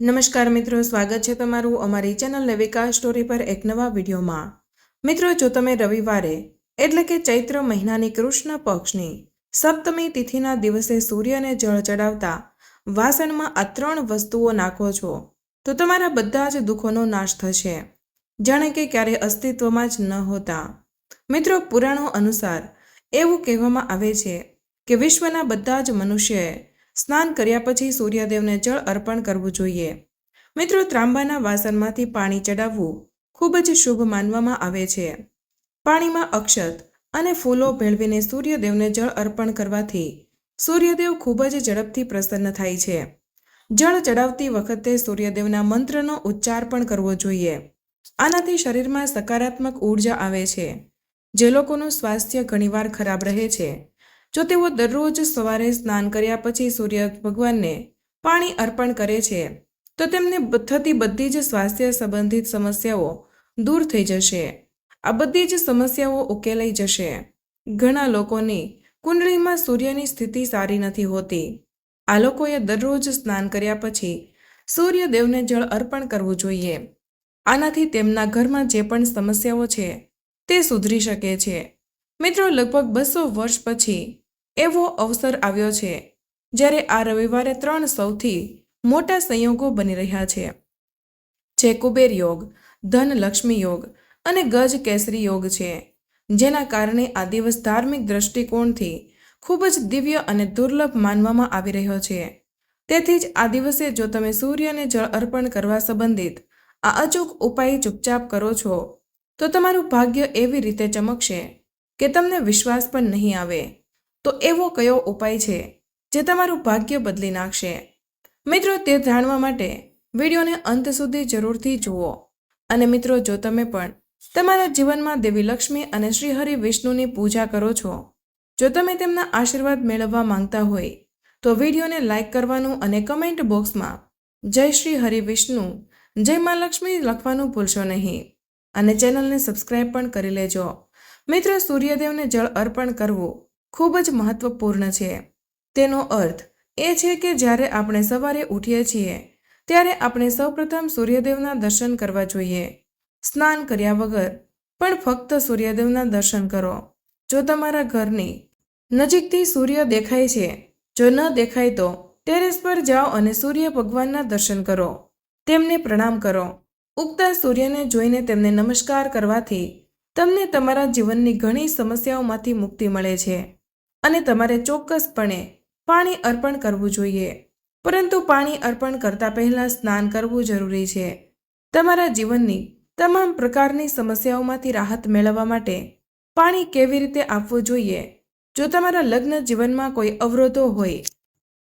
નમસ્કાર મિત્રો, સ્વાગત છે તમારું અમારી ચેનલ લવિકા સ્ટોરી પર એક નવા વિડીયોમાં. મિત્રો, જો તમે રવિવારે, એટલે કે ચૈત્ર મહિનાની કૃષ્ણ પક્ષની સપ્તમી તિથિના દિવસે સૂર્યને જળ ચડાવતા વાસણમાં આ ત્રણ વસ્તુઓ નાખો છો, તો તમારા બધા જ દુઃખોનો નાશ થશે. જાણે કે ક્યારે અસ્તિત્વમાં જ ન હોતા. મિત્રો, પુરાણો અનુસાર એવું કહેવામાં આવે છે કે વિશ્વના બધા જ મનુષ્યએ સ્નાન કર્યા પછી સૂર્યદેવને જળ અર્પણ કરવું જોઈએ. મિત્રો, ત્રાંબાના વાસણમાંથી પાણી ચડાવવું ખૂબ જ શુભ માનવામાં આવે છે. પાણીમાં અક્ષત અને ફૂલો ભેળવીને સૂર્યદેવને જળ અર્પણ કરવાથી સૂર્યદેવ ખૂબ જ ઝડપથી પ્રસન્ન થાય છે. જળ ચડાવતી વખતે સૂર્યદેવના મંત્રનો ઉચ્ચાર પણ કરવો જોઈએ. આનાથી શરીરમાં સકારાત્મક ઊર્જા આવે છે. જે લોકોનું સ્વાસ્થ્ય ઘણીવાર ખરાબ રહે છે. જો તેઓ દરરોજ સવારે સ્નાન કર્યા પછી સૂર્ય ભગવાનને પાણી અર્પણ કરે છે, તો તેમને થતી બધી જ સ્વાસ્થ્ય સંબંધિત સમસ્યાઓ દૂર થઈ જશે. આ બધી જ સમસ્યાઓ ઉકેલાઈ જશે. ઘણા લોકોની કુંડળીમાં સૂર્યની સ્થિતિ સારી નથી હોતી. આ લોકોએ દરરોજ સ્નાન કર્યા પછી સૂર્યદેવને જળ અર્પણ કરવું જોઈએ. આનાથી તેમના ઘરમાં જે પણ સમસ્યાઓ છે, તે સુધરી શકે છે. મિત્રો, લગભગ બસો વર્ષ પછી એવો અવસર આવ્યો છે, જ્યારે આ રવિવારે ત્રણ સૌથી મોટા સંયોગો બની રહ્યા છે. જે કુબેર યોગ, ધનલક્ષ્મી યોગ અને ગજ કેસરી યોગ છે, જેના કારણે આ દિવસ ધાર્મિક દ્રષ્ટિકોણથી ખૂબ જ દિવ્ય અને દુર્લભ માનવામાં આવી રહ્યો છે. તેથી જ આ દિવસે જો તમે સૂર્યને જળ અર્પણ કરવા સંબંધિત આ અચૂક ઉપાય ચૂપચાપ કરો છો, તો તમારું ભાગ્ય એવી રીતે ચમકશે કે તમને વિશ્વાસ પણ નહીં આવે. તો એવો કયો ઉપાય છે જે તમારું ભાગ્ય બદલી નાખશે? મિત્રો, તે જાણવા માટે વિડીયોને અંત સુધી જરૂરથી જુઓ. અને મિત્રો, જો તમે પણ તમારા જીવનમાં દેવી લક્ષ્મી અને શ્રી હરિ વિષ્ણુની પૂજા કરો છો, જો તમે તેમના આશીર્વાદ મેળવવા માંગતા હોય, તો વિડીયોને લાઇક કરવાનું અને કમેન્ટ બોક્સમાં જય શ્રી હરિ વિષ્ણુ, જય મા લક્ષ્મી લખવાનું ભૂલશો નહીં. અને ચેનલને સબસ્ક્રાઇબ પણ કરી લેજો. મિત્ર, સૂર્યદેવને જળ અર્પણ કરવું ખૂબ જ મહત્વપૂર્ણ છે. તેનો અર્થ એ છે કે જ્યારે આપણે સવારે ઉઠીએ છીએ, ત્યારે આપણે સૌપ્રથમ સૂર્યદેવના દર્શન કરવા જોઈએ. સ્નાન કર્યા વગર પણ ફક્ત સૂર્યદેવના દર્શન કરો. જો તમારા ઘરની નજીકથી સૂર્ય દેખાય છે, જો ન દેખાય તો ટેરેસ પર જાઓ અને સૂર્ય ભગવાનના દર્શન કરો. તેમને પ્રણામ કરો. ઉગતા સૂર્યને જોઈને તેમને નમસ્કાર કરવાથી તમને તમારા જીવનની ઘણી સમસ્યાઓમાંથી મુક્તિ મળે છે. અને તમારે ચોક્કસપણે પાણી અર્પણ કરવું જોઈએ. પરંતુ પાણી અર્પણ કરતા પહેલાં સ્નાન કરવું જરૂરી છે. તમારા જીવનની તમામ પ્રકારની સમસ્યાઓમાંથી રાહત મેળવવા માટે પાણી કેવી રીતે આપવું જોઈએ? જો તમારા લગ્ન જીવનમાં કોઈ અવરોધો હોય,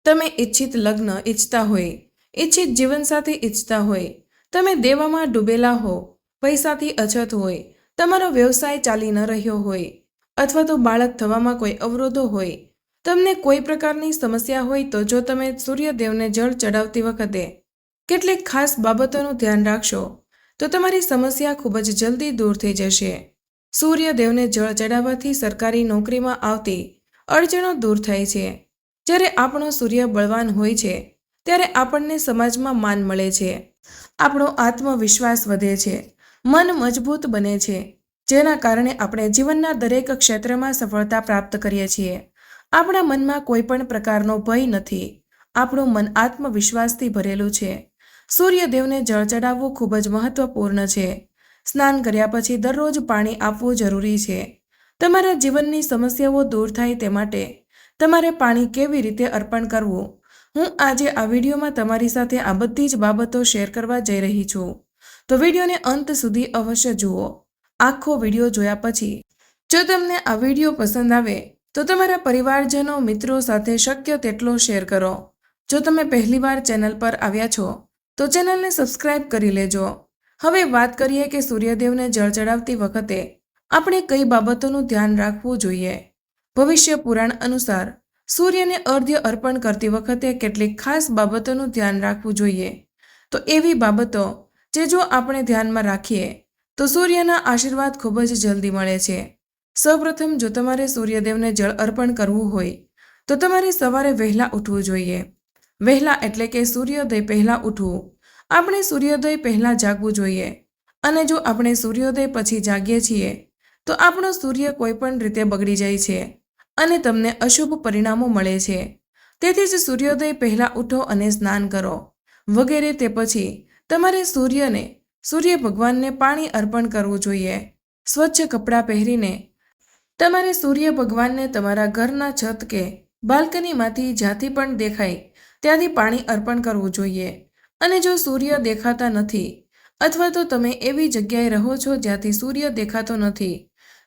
તમે ઈચ્છિત લગ્ન ઈચ્છતા હોય, ઈચ્છિત જીવનસાથી ઈચ્છતા હોય, તમે દેવામાં ડૂબેલા હો, પૈસાથી અછત હોય, તમારો વ્યવસાય ચાલી ન રહ્યો હોય અથવા તો બાળક થવામાં કોઈ અવરોધો હોય. તમને કોઈ પ્રકારની સમસ્યા હોય તો જો તમે સૂર્યદેવને જળ ચડાવતી વખતે કેટલીક ખાસ બાબતોનું ધ્યાન રાખશો, તો તમારી સમસ્યા ખૂબ જ જલ્દી દૂર થઈ જશે. સૂર્યદેવને જળ ચડાવવાથી સરકારી નોકરીમાં આવતી અડચણો દૂર થાય છે. જ્યારે આપણો સૂર્ય બળવાન હોય છે, ત્યારે આપણને સમાજમાં માન મળે છે. આપણો આત્મવિશ્વાસ વધે છે. મન મજબૂત બને છે. જેના કારણે આપણે જીવનના દરેક ક્ષેત્રમાં સફળતા પ્રાપ્ત કરીએ છીએ. આપણા મનમાં કોઈ પણ પ્રકારનો ભય નથી. આપણું મન આત્મવિશ્વાસથી ભરેલું છે. સૂર્યદેવને જળ ચડાવવું ખૂબ જ મહત્વપૂર્ણ છે. સ્નાન કર્યા પછી દરરોજ પાણી આપવું જરૂરી છે. તમારા જીવનની સમસ્યાઓ દૂર થાય તે માટે તમારે પાણી કેવી રીતે અર્પણ કરવું? હું આજે આ વિડીયોમાં તમારી સાથે આ બધી જ બાબતો શેર કરવા જઈ રહી છું. તો વિડીયોને અંત સુધી અવશ્ય જુઓ. આખો વીડિયો જોયા પછી જો તમને આ વીડિયો પસંદ આવે, તો તમારા પરિવારજનો, મિત્રો સાથે શક્ય તેટલો શેર કરો. જો તમે પહેલીવાર ચેનલ પર આવ્યા છો, તો ચેનલને સબસ્ક્રાઇબ કરી લેજો. હવે વાત કરીએ કે સૂર્યદેવને જળ ચડાવતી વખતે આપણે કઈ બાબતોનું ધ્યાન રાખવું જોઈએ? ભવિષ્ય પુરાણ અનુસાર સૂર્યને અર્ધ્ય અર્પણ કરતી વખતે કેટલીક ખાસ બાબતોનું ધ્યાન રાખવું જોઈએ. તો એવી બાબતો જે જો આપણે ધ્યાનમાં રાખીએ તો સૂર્યના આશીર્વાદ ખૂબ જ જલ્દી મળે છે. સૌપ્રથમ જો તમારે સૂર્યદેવને જળ અર્પણ કરવું હોય, તો તમારે સવારે વહેલા ઉઠવું જોઈએ. વહેલા એટલે કે સૂર્યોદય પહેલાં ઉઠવું. આપણે સૂર્યોદય પહેલાં જાગવું જોઈએ. અને જો આપણે સૂર્યોદય પછી જાગીએ છીએ, તો આપણો સૂર્ય કોઈપણ રીતે બગડી જાય છે અને તમને અશુભ પરિણામો મળે છે. તેથી જ સૂર્યોદય પહેલાં ઉઠો અને સ્નાન કરો. વગેરે તે પછી તમારે સૂર્યને સૂર્ય ભગવાનને પાણી અર્પણ કરવું જોઈએ. સ્વચ્છ કપડાં પહેરીને તમારે સૂર્ય ભગવાનને તમારા ઘરના છત કે બાલ્કનીમાંથી જ્યાંથી પણ દેખાય, ત્યાંથી પાણી અર્પણ કરવું જોઈએ. અને જો સૂર્ય દેખાતા નથી, અથવા તો તમે એવી જગ્યાએ રહો છો જ્યાંથી સૂર્ય દેખાતો નથી,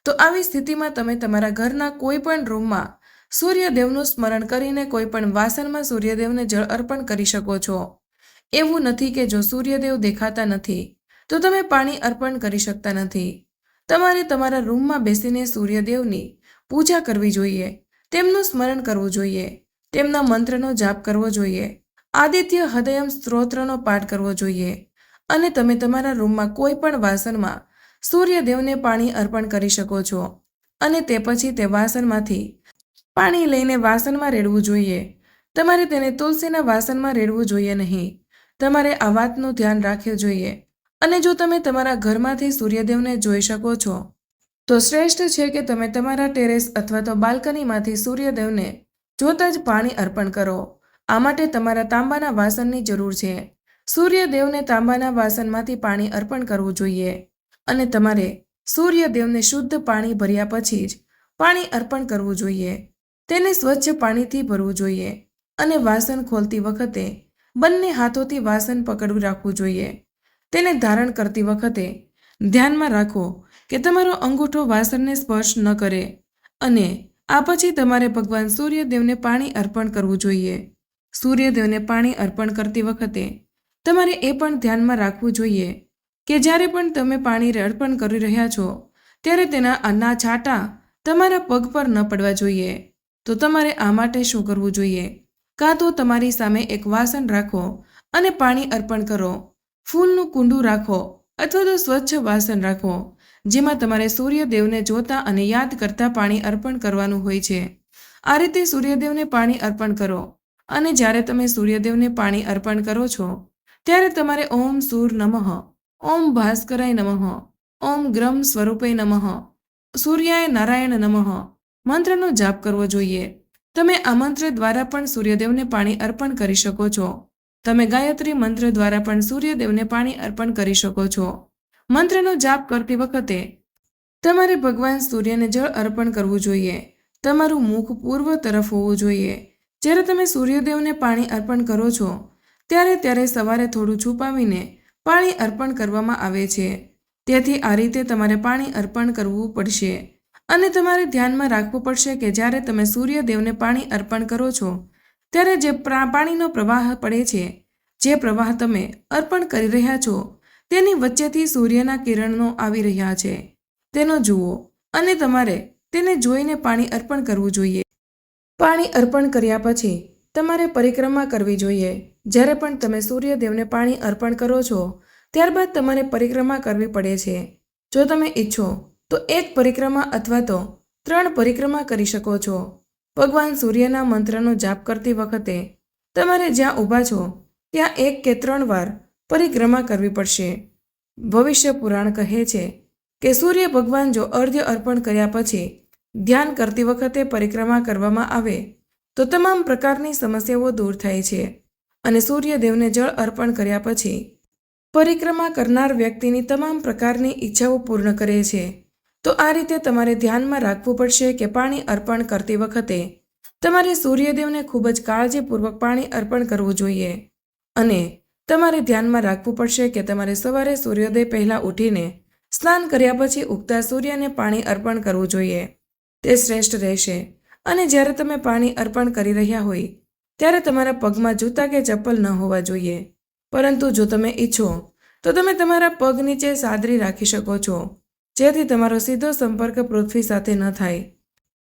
તો આવી સ્થિતિમાં તમે તમારા ઘરના કોઈ પણ રૂમમાં સૂર્યદેવનું સ્મરણ કરીને કોઈ પણ વાસણમાં સૂર્યદેવને જળ અર્પણ કરી શકો છો. એવું નથી કે જો સૂર્યદેવ દેખાતા નથી તો તમે પાણી અર્પણ કરી શકતા નથી. તમારે તમારા રૂમમાં બેસીને સૂર્યદેવની પૂજા કરવી જોઈએ, તેમનું સ્મરણ કરવું જોઈએ, તેમના મંત્રનો જાપ કરવો જોઈએ, આદિત્ય હૃદયમ સ્ત્રોત્રનો પાઠ કરવો જોઈએ, અને તમે તમારા રૂમમાં કોઈ પણ વાસણમાં સૂર્યદેવને પાણી અર્પણ કરી શકો છો, અને તે પછી તે વાસણમાંથી પાણી લઈને વાસણમાં રેડવું જોઈએ. તમારે તેને તુલસીના વાસણમાં રેડવું જોઈએ નહીં. તમારે આ વાતનું ધ્યાન રાખવું જોઈએ. અને જો તમે તમારા ઘરમાંથી સૂર્યદેવને જોઈ શકો છો, તો શ્રેષ્ઠ છે કે તમે તમારા ટેરેસ અથવા તો બાલ્કનીમાંથી સૂર્યદેવને જોતા જ પાણી અર્પણ કરો. આ માટે તમારા તાંબાના વાસણની જરૂર છે. સૂર્યદેવને તાંબાના વાસણમાંથી પાણી અર્પણ કરવું જોઈએ અને તમારે સૂર્યદેવને શુદ્ધ પાણી ભર્યા પછી જ પાણી અર્પણ કરવું જોઈએ. તેને સ્વચ્છ પાણીથી ભરવું જોઈએ અને વાસણ ખોલતી વખતે બંને હાથોથી વાસણ પકડવું રાખવું જોઈએ. તેને ધારણ કરતી વખતે ધ્યાનમાં રાખો કે તમારો અંગૂઠો વાસણને સ્પર્શ ન કરે અને આ પછી તમારે ભગવાન સૂર્યદેવને પાણી અર્પણ કરવું જોઈએ. સૂર્યદેવને પાણી અર્પણ કરતી વખતે તમારે એ પણ ધ્યાનમાં રાખવું જોઈએ કે જ્યારે પણ તમે પાણી અર્પણ કરી રહ્યા છો, ત્યારે તેના અન્ના છાંટા તમારા પગ પર ન પડવા જોઈએ. તો તમારે આ માટે શું કરવું જોઈએ? કાં તો તમારી સામે એક વાસણ રાખો અને પાણી અર્પણ કરો. ફૂલનું કુંડું રાખો અથવા તો સ્વચ્છ વાસણ રાખો, જેમાં તમારે સૂર્યદેવને જોતા અને યાદ કરતા પાણી અર્પણ કરવાનું હોય છે. આ રીતે સૂર્યદેવને પાણી અર્પણ કરો અને જ્યારે તમે સૂર્યદેવને પાણી અર્પણ કરો છો, ત્યારે તમારે ઓમ સૂર નમઃ, ઓમ ભાસ્કરાય નમઃ, ઓમ ગ્રમ સ્વરૂપે નમઃ, સૂર્યાય નારાયણ નમઃ મંત્રનો જાપ કરવો જોઈએ. તમે આ મંત્ર દ્વારા પણ સૂર્યદેવને પાણી અર્પણ કરી શકો છો. તમે ગાયત્રી મંત્ર દ્વારા પણ સૂર્યદેવને પાણી અર્પણ કરી શકો છો. મંત્રનો જાપ કરતી વખતે તમારે ભગવાન સૂર્યને જળ અર્પણ કરવું જોઈએ. તમારું મુખ પૂર્વ તરફ હોવું જોઈએ. જ્યારે તમે સૂર્યદેવને પાણી અર્પણ કરો છો, ત્યારે ત્યારે સવારે થોડું છુપાવીને પાણી અર્પણ કરવામાં આવે છે. તેથી આ રીતે તમારે પાણી અર્પણ કરવું પડશે. અને તમારે ધ્યાનમાં રાખવું પડશે કે જ્યારે તમે સૂર્યદેવને પાણી અર્પણ કરો છો ત્યારે જે પાણીનો પ્રવાહ પડે છે, જે પ્રવાહ તમે અર્પણ કરી રહ્યા છો, તેની વચ્ચેથી સૂર્યના કિરણો આવી રહ્યા છે. તેનો જુઓ અને તમારે તેને જોઈને પાણી અર્પણ કરવું જોઈએ. પાણી અર્પણ કર્યા પછી તમારે પરિક્રમા કરવી જોઈએ. જ્યારે પણ તમે સૂર્યદેવને પાણી અર્પણ કરો છો, ત્યારબાદ તમારે પરિક્રમા કરવી પડે છે. જો તમે ઈચ્છો તો એક પરિક્રમા અથવા તો ત્રણ પરિક્રમા કરી શકો છો. ભગવાન સૂર્યના મંત્રનો જાપ કરતી વખતે તમારે જ્યાં ઊભા છો, ત્યાં એક કે ત્રણ વાર પરિક્રમા કરવી પડશે. ભવિષ્ય પુરાણ કહે છે કે સૂર્ય ભગવાન જો અર્ધ્ય અર્પણ કર્યા પછી ધ્યાન કરતી વખતે પરિક્રમા કરવામાં આવે, તો તમામ પ્રકારની સમસ્યાઓ દૂર થાય છે અને સૂર્યદેવને જળ અર્પણ કર્યા પછી પરિક્રમા કરનાર વ્યક્તિની તમામ પ્રકારની ઈચ્છાઓ પૂર્ણ કરે છે. તો આ રીતે તમારે ધ્યાનમાં રાખવું પડશે કે પાણી અર્પણ કરતી વખતે તમારે સૂર્યદેવને ખૂબ જ કાળજીપૂર્વક પાણી અર્પણ કરવું જોઈએ. અને તમારે ધ્યાનમાં રાખવું પડશે કે તમારે સવારે સૂર્યોદય પહેલાં ઉઠીને સ્નાન કર્યા પછી ઉગતા સૂર્યને પાણી અર્પણ કરવું જોઈએ. તે શ્રેષ્ઠ રહેશે. અને જ્યારે તમે પાણી અર્પણ કરી રહ્યા હોય, ત્યારે તમારા પગમાં જૂતા કે ચપ્પલ ન હોવા જોઈએ. પરંતુ જો તમે ઈચ્છો, તો તમે તમારા પગ નીચે સાદરી રાખી શકો છો. જેથી તમારો સીધો સંપર્ક પૃથ્વી સાથે ન થાય.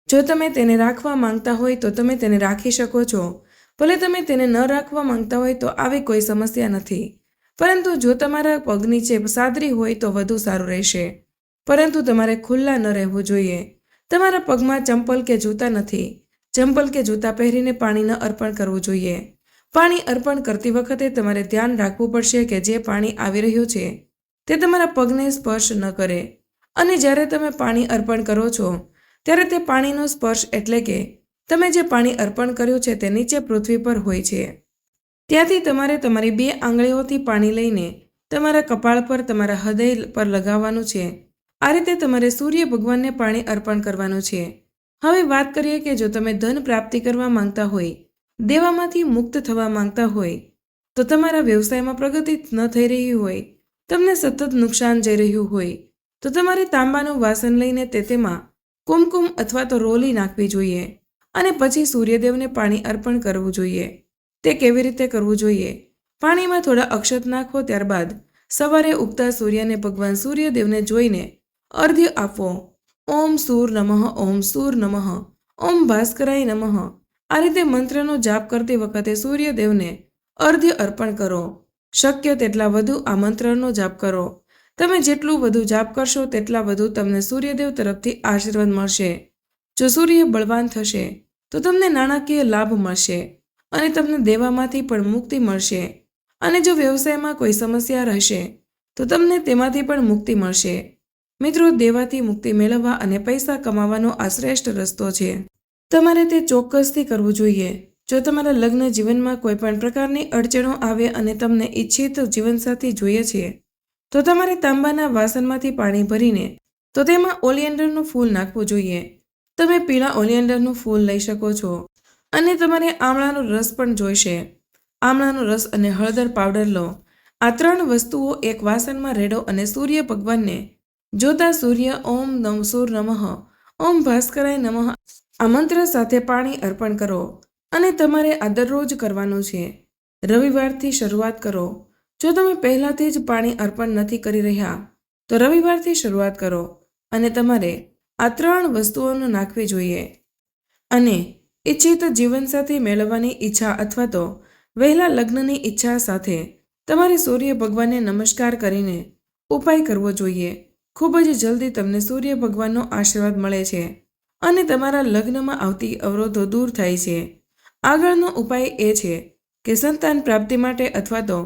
જો તમે તેને રાખવા માંગતા હોય તો તમે તેને રાખી શકો છો. ભલે તમે તેને ન રાખવા માંગતા હોય તો આવી કોઈ સમસ્યા નથી. પરંતુ જો તમારા પગ નીચે સાદરી હોય તો વધુ સારું રહેશે. પરંતુ તમારે ખુલ્લા ન રહેવું જોઈએ. તમારા પગમાં ચંપલ કે જૂતા નથી. ચંપલ કે જૂતા પહેરીને પાણી ન અર્પણ કરવું જોઈએ. પાણી અર્પણ કરતી વખતે તમારે ધ્યાન રાખવું પડશે કે જે પાણી આવી રહ્યું છે, તે તમારા પગને સ્પર્શ ન કરે. અને જ્યારે તમે પાણી અર્પણ કરો છો, ત્યારે તે પાણીનો સ્પર્શ એટલે કે તમે જે પાણી અર્પણ કર્યું છે તે નીચે પૃથ્વી પર હોય છે. ત્યાંથી તમારે તમારી બે આંગળીઓથી પાણી લઈને તમારા કપાળ પર, તમારા હૃદય પર લગાવવાનું છે. આ રીતે તમારે સૂર્ય ભગવાનને પાણી અર્પણ કરવાનું છે. હવે વાત કરીએ કે જો તમે ધન પ્રાપ્તિ કરવા માંગતા હોય, દેવામાંથી મુક્ત થવા માંગતા હોય, તો તમારા વ્યવસાયમાં પ્રગતિ ન થઈ રહી હોય, તમને સતત નુકસાન જઈ રહ્યું હોય તો તમારે તાંબાનું વાસણ લઈને તે તેમાં કુમકુમ અથવા તો રોલી નાખવી જોઈએ અને પછી સૂર્યદેવને પાણી અર્પણ કરવું જોઈએ. તે કેવી રીતે કરવું જોઈએ? પાણીમાં થોડા અક્ષત નાખો, ત્યારબાદ સવારે ઉગતા સૂર્યને ભગવાન સૂર્યદેવને જોઈને અર્ધ્ય આપો. ઓમ સૂર નમઃ, ઓમ સૂર નમઃ, ઓમ ભાસ્કરાય નમઃ. આ રીતે મંત્રનો જાપ કરતી વખતે સૂર્યદેવને અર્ધ્ય અર્પણ કરો. શક્ય તેટલા વધુ આ મંત્રનો જાપ કરો. તમે જેટલું વધુ જાપ કરશો, તેટલા વધુ તમને સૂર્યદેવ તરફથી આશીર્વાદ મળશે. જો સૂર્ય બળવાન થશે, તો તમને નાણાકીય લાભ મળશે અને તમને દેવામાંથી પણ મુક્તિ મળશે. અને જો વ્યવસાયમાં કોઈ સમસ્યા રહેશે, તો તમને તેમાંથી પણ મુક્તિ મળશે. મિત્રો, દેવાથી મુક્તિ મેળવવા અને પૈસા કમાવાનો આ શ્રેષ્ઠ રસ્તો છે. તમારે તે ચોક્કસથી કરવું જોઈએ. જો તમારા લગ્ન જીવનમાં કોઈ પણ પ્રકારની અડચણો આવે અને તમને ઈચ્છિત જીવનસાથી જોઈએ છે તો તમારે તાંબાના વાસણમાંથી પાણી ભરીને તો તેમાં ઓલિયન્ડરનું ફૂલ નાખવું જોઈએ. તમે પીળા ઓલિયન્ડરનું ફૂલ લઈ શકો છો અને તમારે આમળાનો રસ પણ જોઈશે. આમળાનો રસ અને હળદર પાવડર લો. આ ત્રણ વસ્તુઓ એક વાસણમાં રેડો અને સૂર્ય ભગવાનને જોતા સૂર્ય ઓમ નમ સૂર નમઃ, ઓમ ભાસ્કરાય નમઃ, આ મંત્ર સાથે પાણી અર્પણ કરો અને તમારે આ દરરોજ કરવાનું છે. રવિવારથી શરૂઆત કરો. જો તમે પહેલાંથી જ પાણી અર્પણ નથી કરી રહ્યા, તો રવિવારથી શરૂઆત કરો અને તમારે આ ત્રણ વસ્તુઓને નાખવી જોઈએ. અને ઈચ્છિત જીવનસાથી મેળવવાની ઈચ્છા અથવા તો વહેલા લગ્નની ઈચ્છા સાથે તમારે સૂર્ય ભગવાનને નમસ્કાર કરીને ઉપાય કરવો જોઈએ. ખૂબ જ જલ્દી તમને સૂર્ય ભગવાનનો આશીર્વાદ મળે છે અને તમારા લગ્નમાં આવતી અવરોધો દૂર થાય છે. આગળનો ઉપાય એ છે કે સંતાન પ્રાપ્તિ માટે અથવા તો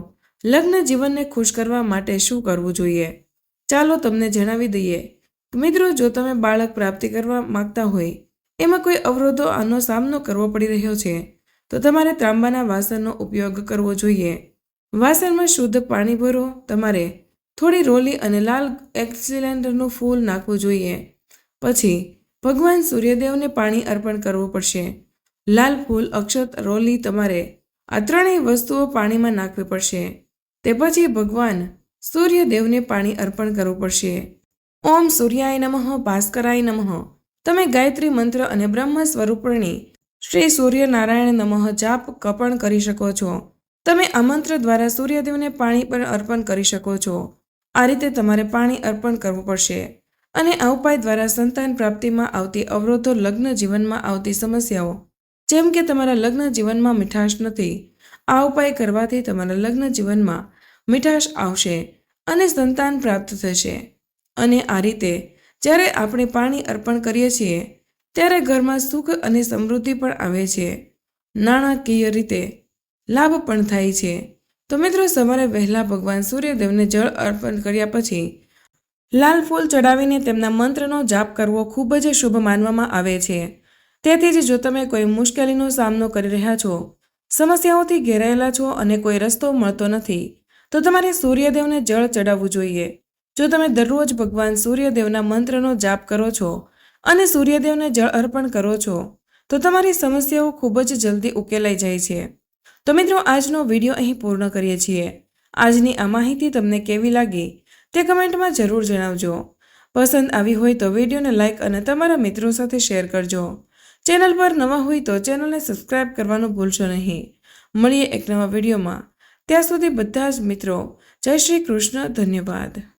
લગ્ન જીવનને ખુશ કરવા માટે શું કરવું જોઈએ? ચાલો તમને જણાવી દઈએ. મિત્રો, જો તમે બાળક પ્રાપ્તિ કરવા માંગતા હોય, એમાં કોઈ અવરોધો આનો સામનો કરવો પડી રહ્યો છે, તો તમારે તાંબાના વાસણનો ઉપયોગ કરવો જોઈએ. વાસણમાં શુદ્ધ પાણી ભરો. તમારે થોડી રોલી અને લાલ એક્સિલેન્ડરનું ફૂલ નાખવું જોઈએ. પછી ભગવાન સૂર્યદેવને પાણી અર્પણ કરવું પડશે. લાલ ફૂલ અક્ષત રોલી તમારે આ ત્રણેય વસ્તુઓ પાણીમાં નાખવી પડશે. તે પછી ભગવાન સૂર્યદેવને પાણી અર્પણ કરવું પડશે. ઓમ સૂર્યાય નમઃ, ભાસ્કરાય નમઃ. તમે ગાયત્રી મંત્ર અને બ્રહ્મ સ્વરૂપણી શ્રી સૂર્યનારાયણ નમઃ જાપ કપણ કરી શકો છો. તમે આ મંત્ર દ્વારા સૂર્યદેવને પાણી પણ અર્પણ કરી શકો છો. આ રીતે તમારે પાણી અર્પણ કરવું પડશે. અને આ ઉપાય દ્વારા સંતાન પ્રાપ્તિમાં આવતી અવરોધો લગ્ન જીવનમાં આવતી સમસ્યાઓ, જેમ કે તમારા લગ્ન જીવનમાં મીઠાશ નથી, આ ઉપાય કરવાથી તમારા લગ્ન જીવનમાં મીઠાશ આવશે અને સંતાન પ્રાપ્ત થશે. અને આ રીતે જ્યારે આપણે પાણી અર્પણ કરીએ છીએ, ત્યારે ઘરમાં સુખ અને સમૃદ્ધિ પણ આવે છે. નાણાકીય રીતે લાભ પણ થાય છે. તો મિત્રો, સવારે વહેલા ભગવાન સૂર્યદેવને જળ અર્પણ કર્યા પછી લાલ ફૂલ ચડાવીને તેમના મંત્રનો જાપ કરવો ખૂબ જ શુભ માનવામાં આવે છે. તેથી જ જો તમે કોઈ મુશ્કેલીનો સામનો કરી રહ્યા છો, સમસ્યાઓથી ઘેરાયેલા છો અને કોઈ રસ્તો મળતો નથી તો તમારે સૂર્યદેવને જળ ચડાવવું જોઈએ. જો તમે દરરોજ ભગવાન સૂર્યદેવના મંત્રનો જાપ કરો છો અને સૂર્યદેવને જળ અર્પણ કરો છો, તો તમારી સમસ્યાઓ ખૂબ જ જલ્દી ઉકેલાઈ જાય છે. તો મિત્રો, આજનો વીડિયો અહીં પૂર્ણ કરીએ છીએ. આજની આ માહિતી તમને કેવી લાગી તે કમેન્ટમાં જરૂર જણાવજો. પસંદ આવી હોય તો વિડીયોને લાઇક અને તમારા મિત્રો સાથે શેર કરજો. ચેનલ પર નવા હોય તો ચેનલને સબસ્ક્રાઇબ કરવાનું ભૂલશો નહીં. મળીએ એક નવા વિડીયોમાં. ત્યાં સુધી બધા જ મિત્રો જય શ્રી કૃષ્ણ ધન્યવાદ.